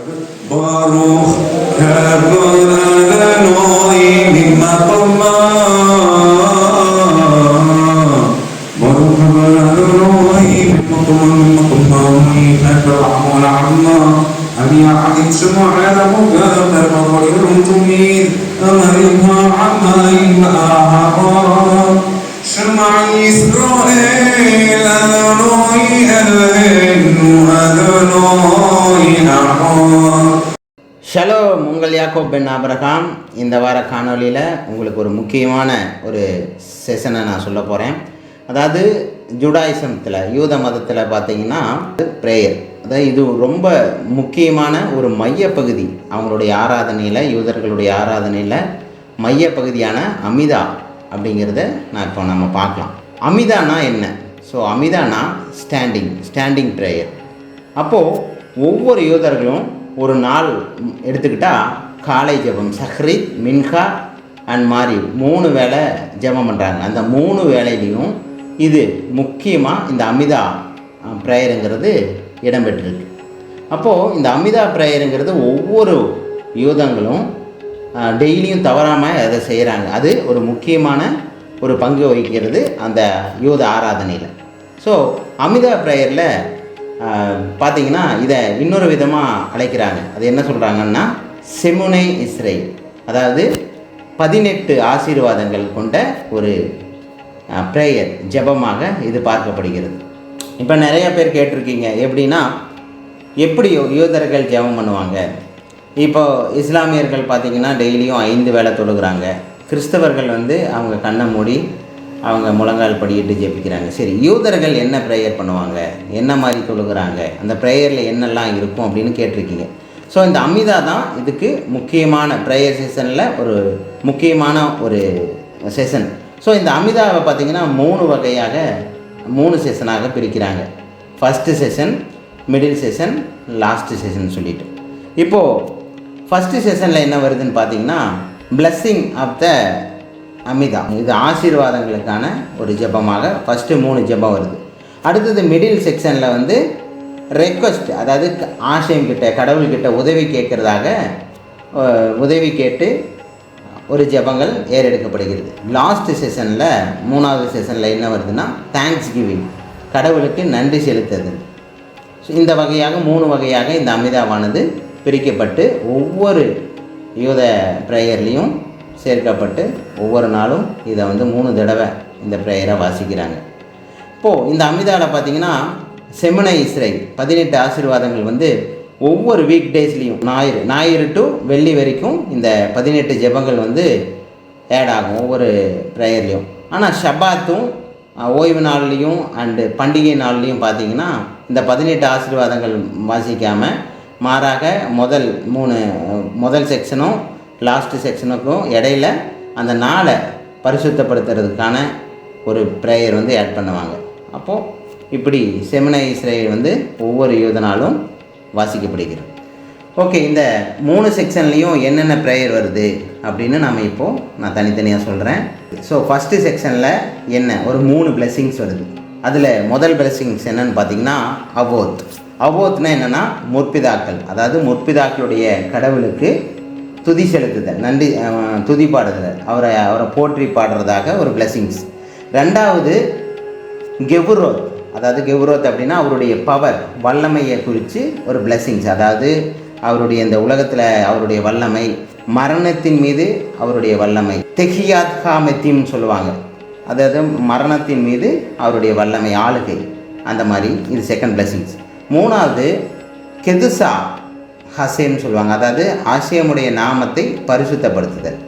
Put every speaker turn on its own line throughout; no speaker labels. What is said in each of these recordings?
Baruch Kevon Adonai Mimakomah Baruch Kevon Adonai Mimakomah Mimakomah إنك رحم عما أن يعقد سمع ربك أمر مطير تمير أمرها عما إنها حرام Semai Israel, Adonai Eloheinu, Adonai Ahad.
ஷலோம் உங்கள் யாக்கோ pen Abraham. இந்த வார காணொலியில் உங்களுக்கு ஒரு முக்கியமான ஒரு செஷனை நான் சொல்ல போகிறேன் அதாவது ஜுடாயிசத்தில் யூத மதத்தில் பார்த்தீங்கன்னா ப்ரேயர் அதாவது இது ரொம்ப முக்கியமான ஒரு மையப்பகுதி. அவங்களுடைய ஆராதனையில் யூதர்களுடைய ஆராதனையில் மையப்பகுதியான அமிதா. அப்படிங்கிறத நான் இப்போ நம்ம பார்க்கலாம். அமிதானா என்ன? ஸோ அமிதானா ஸ்டாண்டிங் ஸ்டாண்டிங் ப்ரேயர் அப்போது ஒவ்வொரு யூதர்களும் ஒரு நாள் எடுத்துக்கிட்டால் காலை ஜெபம் சஹ்ரித் மின்ஹா அண்ட் மாரி மூணு வேளை ஜெபம் பண்ணுறாங்க அந்த மூணு வேலையிலையும் இது முக்கியமாக இந்த அமிதா ப்ரேயருங்கிறது இடம்பெற்றிருக்கு. அப்போது இந்த அமிதா ப்ரேயருங்கிறது ஒவ்வொரு யூதங்களும் டெய்லியும் தவறாமல் அதை செய்கிறாங்க அது ஒரு முக்கியமான ஒரு பங்கு வகிக்கிறது அந்த யூத ஆராதனையில். ஸோ அமிதா ப்ரேயரில் பார்த்தீங்கன்னா இதை இன்னொரு விதமாக அழைக்கிறாங்க. அது என்ன சொல்கிறாங்கன்னா செமுனை இஸ்ரேல். அதாவது பதினெட்டு ஆசீர்வாதங்கள் கொண்ட ஒரு ப்ரேயர் ஜெபமாக இது பார்க்கப்படுகிறது. இப்போ நிறைய பேர் கேட்டிருக்கீங்க எப்படின்னா எப்படி யூதர்கள் ஜெபம் பண்ணுவாங்க. இப்போ இஸ்லாமியர்கள் பார்த்திங்கன்னா டெய்லியும் ஐந்து வேளை தொழுகிறாங்க. கிறிஸ்தவர்கள் வந்து அவங்க கண்ணை மூடி அவங்க முழங்கால் படியிட்டு ஜெபிக்கிறாங்க. சரி யூதர்கள் என்ன ப்ரேயர் பண்ணுவாங்க? என்ன மாதிரி தொழுகிறாங்க? அந்த ப்ரேயரில் என்னெல்லாம் இருக்கும் அப்படின்னு கேட்டிருக்கீங்க. ஸோ இந்த அமிதா தான் இதுக்கு முக்கியமான ப்ரேயர் செஷனில் ஒரு முக்கியமான ஒரு செஷன் ஸோ இந்த அமிதாவை பார்த்திங்கன்னா மூணு வகையாக மூணு செஷனாக பிரிக்கிறாங்க. First session middle session last session சொல்லிட்டு. இப்போது ஃபஸ்ட்டு செஷனில் என்ன வருதுன்னு பார்த்தீங்கன்னா பிளஸ்ஸிங் ஆஃப் த அமிதா இது ஆசீர்வாதங்களுக்கான ஒரு ஜெபமாக ஃபஸ்ட்டு மூணு ஜெபம் வருது. அடுத்தது மிடில் செக்ஷனில் வந்து ரெக்வஸ்ட் அதாவது ஆசையம் கிட்ட கடவுள்கிட்ட உதவி கேட்குறதாக உதவி கேட்டு ஒரு ஜெபங்கள் ஏறெடுக்கப்படுகிறது. லாஸ்ட் செஷனில் மூணாவது செஷனில் என்ன வருதுன்னா தேங்க்ஸ் கிவிங் கடவுளுக்கு நன்றி செலுத்துது ஸோ இந்த வகையாக மூணு வகையாக இந்த அமிதாவானது பிரிக்கப்பட்டு ஒவ்வொரு யூத ப்ரேயர்லேயும் சேர்க்கப்பட்டு ஒவ்வொரு நாளும் இதை வந்து மூணு தடவை இந்த ப்ரேயரை வாசிக்கிறாங்க. இப்போது இந்த அமிதாவில் பார்த்தீங்கன்னா செமனை இஸ்ரை பதினெட்டு ஆசீர்வாதங்கள் வந்து ஒவ்வொரு வீக் டேஸ்லேயும் ஞாயிறு ஞாயிறு டு வெள்ளி வரைக்கும் இந்த பதினெட்டு ஜெபங்கள் வந்து ஆட் ஆகும் ஒவ்வொரு ப்ரேயர்லேயும் ஆனால் ஷபாத்தும் ஓய்வு நாள்லேயும் அண்டு பண்டிகை நாள்லேயும் பார்த்தீங்கன்னா இந்த பதினெட்டு ஆசீர்வாதங்கள் வாசிக்காமல் மாறாக முதல் மூணு முதல் செக்ஷனும் லாஸ்ட் செக்ஷனுக்கும் இடையில அந்த நாளை பரிசுத்தப்படுத்துறதுக்கான ஒரு ப்ரேயர் வந்து ஆட் பண்ணுவாங்க. அப்போது இப்படி செமினை இஸ்ரேல் வந்து ஒவ்வொரு யூதனாலும் வாசிக்கப்படுகிறது. ஓகே இந்த மூணு செக்ஷன்லேயும் என்னென்ன ப்ரேயர் வருது அப்படின்னு நம்ம இப்போது நான் தனித்தனியாக சொல்கிறேன் ஸோ ஃபஸ்ட்டு செக்ஷனில் என்ன? ஒரு மூணு பிளெஸ்ஸிங்ஸ் வருது. அதில் முதல் பிளெஸ்ஸிங்ஸ் என்னன்னு பார்த்தீங்கன்னா அவோத் அவோத்னா என்னென்னா முற்பிதாக்கள். அதாவது முற்பிதாக்களுடைய கடவுளுக்கு துதி செலுத்துதல் நன்றி துதி பாடுதல் அவரை அவரை போற்றி பாடுறதாக ஒரு பிளெஸ்ஸிங்ஸ் ரெண்டாவது கெவுரோத். அதாவது கெவுரோத் அப்படின்னா அவருடைய பவர் வல்லமையை குறித்து ஒரு பிளெஸ்ஸிங்ஸ் அதாவது அவருடைய இந்த உலகத்தில் அவருடைய வல்லமை மரணத்தின் மீது அவருடைய வல்லமை. தெஹியாத் ஹாமெத்தின்னு சொல்லுவாங்க. அதாவது மரணத்தின் மீது அவருடைய வல்லமை ஆளுகை. அந்த மாதிரி இது செகண்ட் பிளெஸ்ஸிங்ஸ் மூணாவது கெதுசா ஹசேன்னு சொல்லுவாங்க. அதாவது ஆசியமுடைய நாமத்தை பரிசுத்தப்படுத்துதல்.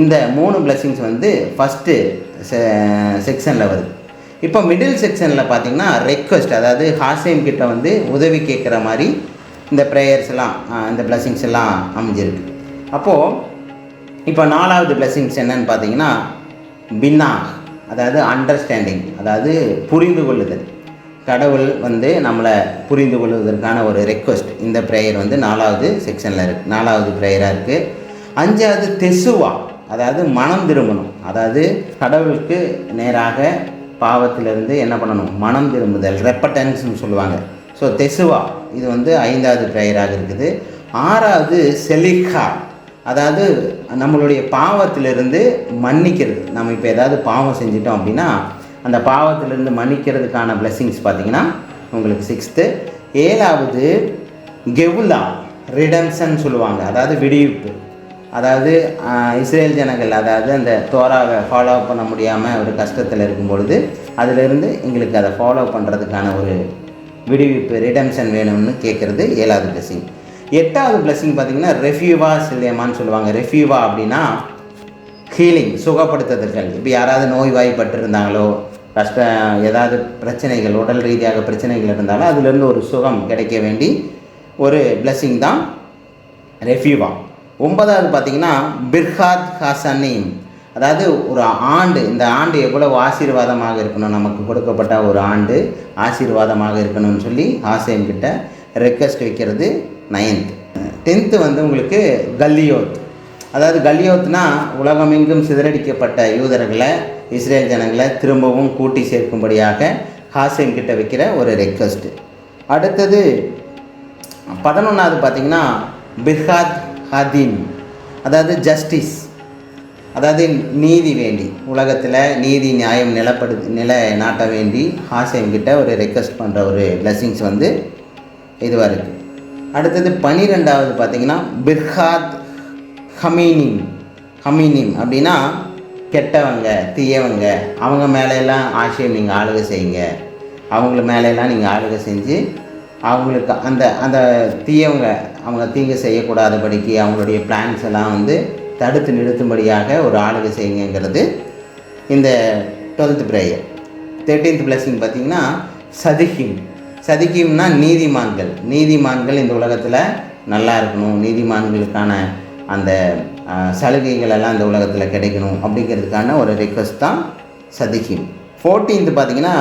இந்த மூணு பிளெஸ்ஸிங்ஸ் வந்து ஃபஸ்ட்டு செக்ஷனில் வருது. இப்போ மிடில் செக்ஷனில் பார்த்தீங்கன்னா ரெக்வஸ்ட் அதாவது ஹாசேம் கிட்ட வந்து உதவி கேட்குற மாதிரி இந்த ப்ரேயர்ஸ் எல்லாம் இந்த பிளெஸ்ஸிங்ஸ் எல்லாம் அமைஞ்சிருக்கு. அப்போது இப்போ நாலாவது பிளெஸ்ஸிங்ஸ் என்னன்னு பார்த்தீங்கன்னா பின்னா அதாவது அண்டர்ஸ்டாண்டிங் அதாவது புரிந்து கொள்ளுதல். கடவுள் வந்து நம்மளை புரிந்து கொள்வதற்கான ஒரு ரெக்வஸ்ட் இந்த ப்ரேயர் வந்து நாலாவது செக்ஷனில் இருக்குது நாலாவது ப்ரேயராக இருக்குது அஞ்சாவது தெசுவா அதாவது மனம் திரும்பணும். அதாவது கடவுளுக்கு நேராக பாவத்திலிருந்து என்ன பண்ணணும்? மனம் திரும்புதல் ரெப்பட்டன்ஸ்னு சொல்லுவாங்க. ஸோ தெசுவா இது வந்து ஐந்தாவது ப்ரேயராக இருக்குது. ஆறாவது செலிகா அதாவது நம்மளுடைய பாவத்திலிருந்து மன்னிக்கிறது. நம்ம இப்போ ஏதாவது பாவம் செஞ்சிட்டோம் அப்படின்னா அந்த பாவத்திலிருந்து மன்னிக்கிறதுக்கான பிளெஸ்ஸிங்ஸ் பார்த்தீங்கன்னா உங்களுக்கு சிக்ஸ்த்து ஏழாவது கெவுலா ரிடம்சன் சொல்லுவாங்க. அதாவது விடிவிப்பு. அதாவது இஸ்ரேல் ஜனங்கள் அதாவது அந்த தோராவை ஃபாலோ பண்ண முடியாமல் ஒரு கஷ்டத்தில் இருக்கும் பொழுது அதிலிருந்து எங்களுக்கு அதை ஃபாலோ பண்ணுறதுக்கான ஒரு விடுவிப்பு ரிடம்ஷன் வேணும்னு கேட்குறது ஏழாவது blessing. எட்டாவது blessing பார்த்தீங்கன்னா ரெஃப்யூவா சில்லேமான்னு சொல்லுவாங்க. ரெஃப்யூவா அப்படின்னா ஹீலிங் சுகப்படுத்துதல்கள். இப்போ யாராவது நோய்வாய்ப்பட்டிருந்தாங்களோ கஷ்டம் ஏதாவது பிரச்சனைகள் உடல் ரீதியாக பிரச்சனைகள் இருந்தாலும் அதிலிருந்து ஒரு சுகம் கிடைக்க வேண்டி ஒரு பிளஸ்ஸிங் தான் ரெஃப்யூவா ஒன்பதாவது பார்த்தீங்கன்னா பிர்ஹாத் ஹாசனீம் அதாவது ஒரு ஆண்டு இந்த ஆண்டு எவ்வளவு ஆசீர்வாதமாக இருக்கணும்? நமக்கு கொடுக்கப்பட்ட ஒரு ஆண்டு ஆசீர்வாதமாக இருக்கணும்னு சொல்லி ஹாசேம் கிட்ட ரெக்வஸ்ட் வைக்கிறது நைன்த் டென்த்து வந்து உங்களுக்கு கல்லியோத். அதாவது கல்லியோத்னா உலகமெங்கும் சிதறடிக்கப்பட்ட யூதர்களை இஸ்ரேல் ஜனங்களை திரும்பவும் கூட்டி சேர்க்கும்படியாக ஹாசேம் கிட்ட வைக்கிற ஒரு ரெக்வஸ்ட்டு அடுத்தது பதினொன்றாவது பார்த்தீங்கன்னா பிர்ஹாத் ஹதீன் அதாவது ஜஸ்டிஸ் அதாவது நீதி வேண்டி உலகத்தில் நீதி நியாயம் நிலப்படு நில நாட்ட வேண்டி ஹாசேம் கிட்ட ஒரு ரெக்வஸ்ட் பண்ணுற ஒரு blessings வந்து இதுவாக இருக்குது அடுத்தது பனிரெண்டாவது பார்த்தீங்கன்னா பிர்ஹாத் ஹமீனிம் ஹமீனிம் அப்படின்னா கெட்டவங்க தீயவங்க அவங்க மேலெல்லாம் ஆசையம் நீங்கள் ஆளுகை செய்யுங்க. அவங்கள மேலெல்லாம் நீங்கள் ஆளுகை செஞ்சு அவங்களுக்கு அந்த அந்த தீயவங்க அவங்க தீங்கு செய்யக்கூடாதபடிக்கு அவங்களுடைய பிளான்ஸ் எல்லாம் வந்து தடுத்து நிறுத்தும்படியாக ஒரு ஆளுகை செய்யுங்கிறது இந்த டுவெல்த் ப்ரேயர் தேர்ட்டீன்த் பிளஸிங் பார்த்தீங்கன்னா சதிகிம் சதிகிம்னா நீதிமான்கள். நீதிமான்கள் இந்த உலகத்தில் நல்லா இருக்கணும். நீதிமான்களுக்கான அந்த சலுகைகள் எல்லாம் இந்த உலகத்தில் கிடைக்கணும் அப்படிங்கிறதுக்கான ஒரு ரிக்வஸ்ட் தான் சதிகிம் ஃபோர்டீன்த் பார்த்தீங்கன்னா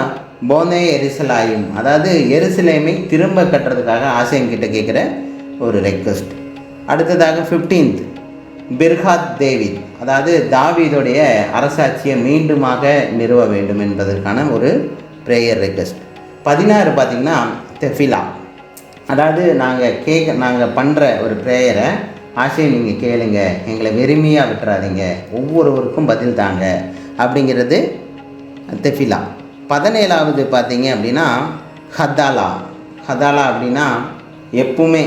போனே எரிசலாயும் அதாவது எரிசலையுமே திரும்ப கட்டுறதுக்காக ஆசையம் கிட்ட கேட்குற ஒரு ரெக்வஸ்ட் அடுத்ததாக ஃபிஃப்டீன்த் பிர்ஹாத் தேவி அதாவது தாவீதுடைய அரசாட்சியை மீண்டுமாக நிறுவ வேண்டும் என்பதற்கான ஒரு ப்ரேயர் ரெக்வஸ்ட் பதினாறு பார்த்திங்கன்னா தெஃபிலா. அதாவது நாங்கள் கேட்க நாங்கள் பண்ணுற ஒரு ப்ரேயரை ஆசையை நீங்கள் கேளுங்க. எங்களை வெறுமையாக விட்டுறாதீங்க. ஒவ்வொருவருக்கும் பதில் தாங்க. அப்படிங்கிறது தெஃபிலா பதினேழாவது பார்த்தீங்க அப்படின்னா ஹதாலா. ஹதாலா அப்படின்னா எப்பவுமே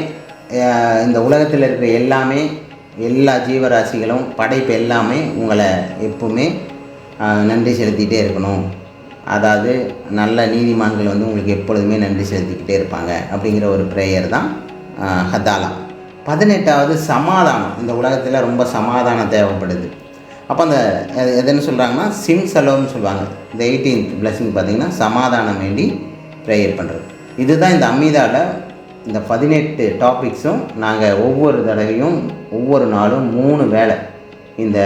இந்த உலகத்தில் இருக்கிற எல்லாமே எல்லா ஜீவராசிகளும் படைப்பு எல்லாமே உங்களை எப்பவுமே நன்றி செலுத்திகிட்டே இருக்கணும். அதாவது நல்ல நீதிமான்கள் வந்து உங்களுக்கு எப்பொழுதுமே நன்றி செலுத்திக்கிட்டே இருப்பாங்க. அப்படிங்கிற ஒரு ப்ரேயர் தான் ஹதாலா. பதினெட்டாவது சமாதானம். இந்த உலகத்தில் ரொம்ப சமாதானம் தேவைப்படுது. அப்போ அந்த எதுன்னு சொல்கிறாங்கன்னா சிம் செலவுன்னு சொல்லுவாங்க. இந்த எயிட்டீன்த் பிளஸிங் பார்த்தீங்கன்னா சமாதானம் வேண்டி ப்ரேயர் பண்ணுறது இதுதான் இந்த அம்மீதாவில் இந்த பதினெட்டு டாபிக்ஸும் நாங்கள் ஒவ்வொரு தடவையும் ஒவ்வொரு நாளும் மூணு வேளை இந்த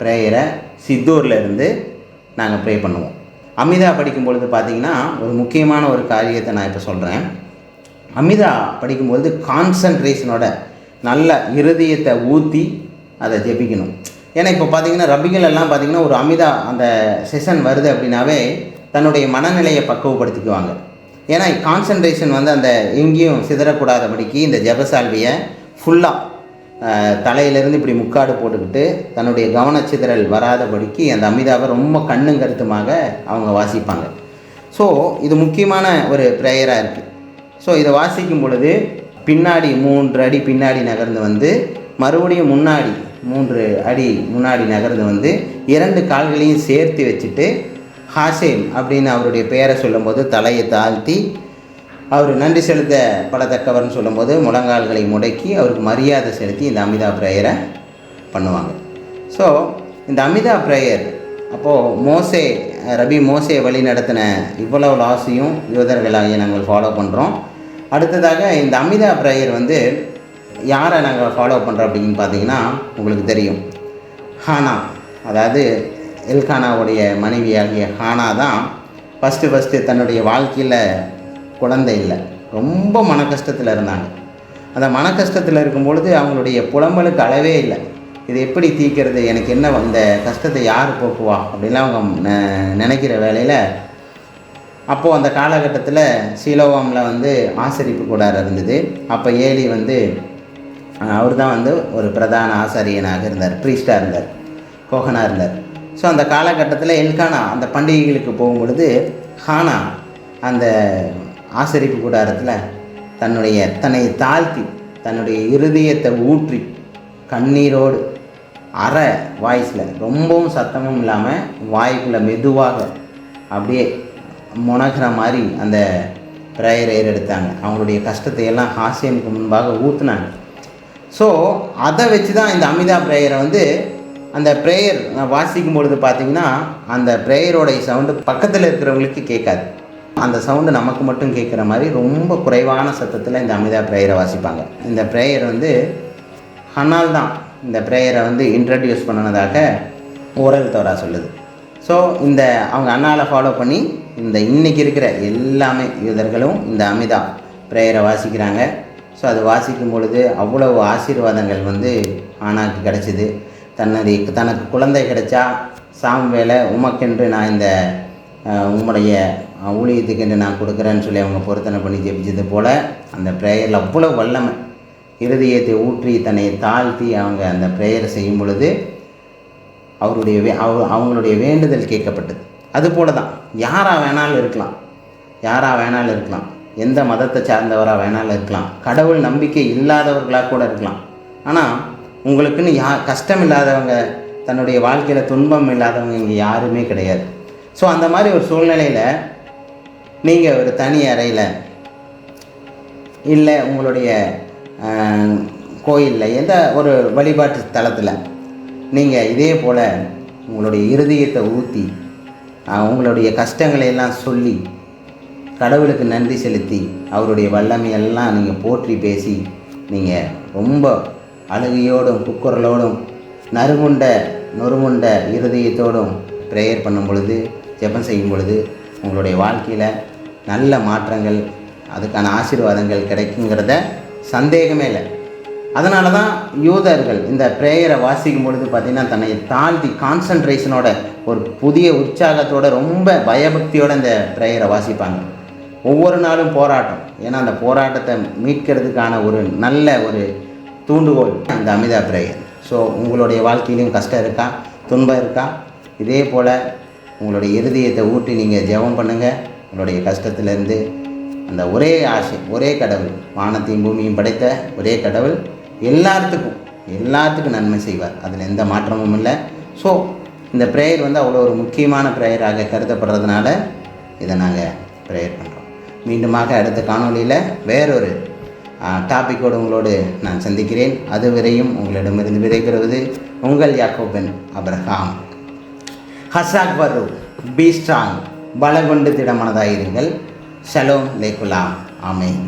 ப்ரேயரை சித்தூரில் இருந்து நாங்கள் ப்ரே பண்ணுவோம். அமிதா படிக்கும் பொழுது பார்த்தீங்கன்னா ஒரு முக்கியமான ஒரு காரியத்தை நான் இப்போ சொல்கிறேன் அமிதா படிக்கும்பொழுது கான்சன்ட்ரேஷனோட நல்ல இருதயத்தை ஊற்றி அதை ஜெபிக்கணும். ஏன்னா இப்போ பார்த்தீங்கன்னா ரபிகள் எல்லாம் பார்த்தீங்கன்னா ஒரு அமிதா அந்த செஷன் வருது அப்படின்னாவே தன்னுடைய மனநிலையை பக்குவப்படுத்திக்குவாங்க. ஏன்னா கான்சன்ட்ரேஷன் வந்து அந்த எங்கேயும் சிதறக்கூடாதபடிக்கு இந்த ஜெபசால்வியை ஃபுல்லாக தலையிலேருந்து இப்படி முக்காடு போட்டுக்கிட்டு தன்னுடைய கவனச்சிதறல் வராதபடிக்கு அந்த அமிதாவை ரொம்ப கண்ணும் கருத்துமாக அவங்க வாசிப்பாங்க. ஸோ இது முக்கியமான ஒரு ப்ரேயராக இருக்குது ஸோ இதை வாசிக்கும் பொழுது பின்னாடி மூன்று அடி பின்னாடி நகர்ந்து வந்து மறுபடியும் முன்னாடி மூன்று அடி முன்னாடி நகர்ந்து வந்து இரண்டு கால்களையும் சேர்த்து வச்சுட்டு ஹாசேம் அப்படின்னு அவருடைய பெயரை சொல்லும்போது தலையை தாழ்த்தி அவர் நன்றி செலுத்த படத்தக்கவர்னு சொல்லும்போது முழங்கால்களை முடக்கி அவருக்கு மரியாதை செலுத்தி இந்த அமிதா ப்ரேயரை பண்ணுவாங்க. ஸோ இந்த அமிதா ப்ரேயர் அப்போது மோசே ரபி மோசே வழி நடத்தின இவ்வளவு லாஸையும் யூதர்களாகிய நாங்கள் ஃபாலோ பண்ணுறோம் அடுத்ததாக இந்த அமிதா ப்ரேயர் வந்து யாரை நாங்கள் ஃபாலோ பண்ணுறோம் அப்படின்னு பார்த்தீங்கன்னா உங்களுக்கு தெரியும். ஹானா அதாவது எல்கானாவுடைய மனைவியாகிய ஹானா தான் ஃபஸ்ட்டு ஃபஸ்ட்டு தன்னுடைய வாழ்க்கையில் குழந்தை இல்லை. ரொம்ப மன கஷ்டத்தில் இருந்தாங்க. அந்த மன கஷ்டத்தில் இருக்கும் பொழுது அவங்களுடைய புலம்பலுக்கு அளவே இல்லை. இது எப்படி தீர்க்கிறது? எனக்கு என்ன இந்த கஷ்டத்தை யார் போக்குவா? அப்படின்லாம் அவங்க நெ- நினைக்கிற வேலையில் அப்போது அந்த காலகட்டத்தில் சீலோவாமில் வந்து ஆசரிப்பு கூடாரம் இருந்தது. அப்போ ஏலி வந்து அவர் தான் வந்து ஒரு பிரதான ஆசாரியனாக இருந்தார் ப்ரீஸ்டாக இருந்தார் கோகனாக இருந்தார். ஸோ அந்த காலகட்டத்தில் எல்கானா அந்த பண்டிகைகளுக்கு போகும் பொழுது ஹானா அந்த ஆசரிப்பு கூடாரத்தில் தன்னுடைய தன்னை தாழ்த்தி தன்னுடைய இருதயத்தை ஊற்றி கண்ணீரோடு அற வாய்ஸில் ரொம்பவும் சத்தமும் இல்லாமல் வாய்க்குள்ளே மெதுவாக அப்படியே முனகிற மாதிரி அந்த ப்ரேயர் எடுத்தாங்க அவங்களுடைய கஷ்டத்தை எல்லாம் ஹாசியனுக்கு முன்பாக ஊற்றுனாங்க ஸோ அதை வச்சு தான் இந்த அமிதா ப்ரேயரை வந்து அந்த ப்ரேயர் வாசிக்கும் பொழுது பார்த்தீங்கன்னா அந்த ப்ரேயரோடைய சவுண்டு பக்கத்தில் இருக்கிறவங்களுக்கு கேட்காது. அந்த சவுண்டு நமக்கு மட்டும் கேட்குற மாதிரி ரொம்ப குறைவான சத்தத்தில் இந்த அமிதா ப்ரேயரை வாசிப்பாங்க. இந்த ப்ரேயர் வந்து ஹனால் தான். இந்த ப்ரேயரை வந்து இன்ட்ரடியூஸ் பண்ணினதாக ஓரல் தோரா சொல்லுது. ஸோ இந்த அவங்க அண்ணாவில் ஃபாலோ பண்ணி இந்த இன்னைக்கு இருக்கிற எல்லாமே யூதர்களும் இந்த அமிதா ப்ரேயரை வாசிக்கிறாங்க. ஸோ அது வாசிக்கும் பொழுது அவ்வளவு ஆசீர்வாதங்கள் வந்து ஆனாக்கு கிடச்சிது. தன்னுடைய தனக்கு குழந்தை கிடைச்சா சாம் வேலை உமக்கென்று நான் இந்த உம்முடைய ஊழியத்துக்கென்று நான் கொடுக்குறேன்னு சொல்லி அவங்க பொருத்தனை பண்ணி ஜெபிச்சது போல் அந்த ப்ரேயரில் அவ்வளோ வல்லமை. இருதயத்தை ஊற்றி தன்னை தாழ்த்தி அவங்க அந்த ப்ரேயரை செய்யும் பொழுது அவருடைய வே அவங்களுடைய வேண்டுதல் கேட்கப்பட்டது. அது போல தான் யாராக வேணாலும் இருக்கலாம். யாராக வேணாலும் இருக்கலாம். எந்த மதத்தை சார்ந்தவராக வேணாலும் இருக்கலாம். கடவுள் நம்பிக்கை இல்லாதவர்களாக கூட இருக்கலாம். ஆனால் உங்களுக்குன்னு யா கஷ்டம் இல்லாதவங்க தன்னுடைய வாழ்க்கையில் துன்பம் இல்லாதவங்க இங்கே யாருமே கிடையாது. ஸோ அந்த மாதிரி ஒரு சூழ்நிலையில் நீங்கள் ஒரு தனி அறையில் இல்லை உங்களுடைய கோயிலில் எந்த ஒரு வழிபாட்டு தலத்தில் நீங்கள் இதே போல் உங்களுடைய இருதயத்தை ஊற்றி உங்களுடைய கஷ்டங்களை எல்லாம் சொல்லி கடவுளுக்கு நன்றி செலுத்தி அவருடைய வல்லமையெல்லாம் நீங்கள் போற்றி பேசி நீங்கள் ரொம்ப அழுகையோடும் குக்குரலோடும் நறுமுண்ட நொறுமுண்ட இருதயத்தோடும் ப்ரேயர் பண்ணும் பொழுது ஜெபம் செய்யும் பொழுது உங்களுடைய வாழ்க்கையில் நல்ல மாற்றங்கள் அதுக்கான ஆசீர்வாதங்கள் கிடைக்குங்கிறத சந்தேகமே இல்லை. அதனால தான் யூதர்கள் இந்த ப்ரேயரை வாசிக்கும் பொழுது பார்த்திங்கன்னா தன்னை தாழ்த்தி கான்சன்ட்ரேஷனோட ஒரு புதிய உற்சாகத்தோட ரொம்ப பயபக்தியோட இந்த ப்ரேயரை வாசிப்பாங்க. ஒவ்வொரு நாளும் போராட்டம். ஏன்னா அந்த போராட்டத்தை மீட்கிறதுக்கான ஒரு நல்ல ஒரு தூண்டுகோல் இந்த அமிதா ப்ரேயர் ஸோ உங்களுடைய வாழ்க்கையிலையும் கஷ்டம் இருக்கா? துன்பம் இருக்கா? இதே போல் உங்களுடைய இருதயத்தை ஊட்டி நீங்கள் ஜெபம் பண்ணுங்கள் உங்களுடைய கஷ்டத்துலேருந்து அந்த ஒரே ஆசை ஒரே கடவுள். வானத்தையும் பூமியும் படைத்த ஒரே கடவுள். எல்லாத்துக்கும் எல்லாத்துக்கும் நன்மை செய்வார். அதில் எந்த மாற்றமும் இல்லை. ஸோ இந்த ப்ரேயர் வந்து அவ்வளோ ஒரு முக்கியமான ப்ரேயராக கருதப்படுறதுனால இதை நாங்கள் ப்ரேயர் பண்ணுறோம் மீண்டுமாக அடுத்த காணொளியில் வேறொரு டாப்பிக்கோடு உங்களோடு நான் சந்திக்கிறேன். அதுவரையும் உங்களிடமிருந்து விடைபெறுவது உங்கள் யாக்கோபன் அப்ரஹாம். ஹசாக் வரு பி ஸ்ட்ராங் பலகொண்டு திடமனதாயிருங்கள். ஷலோம் லேகுலாம் ஆமேன்.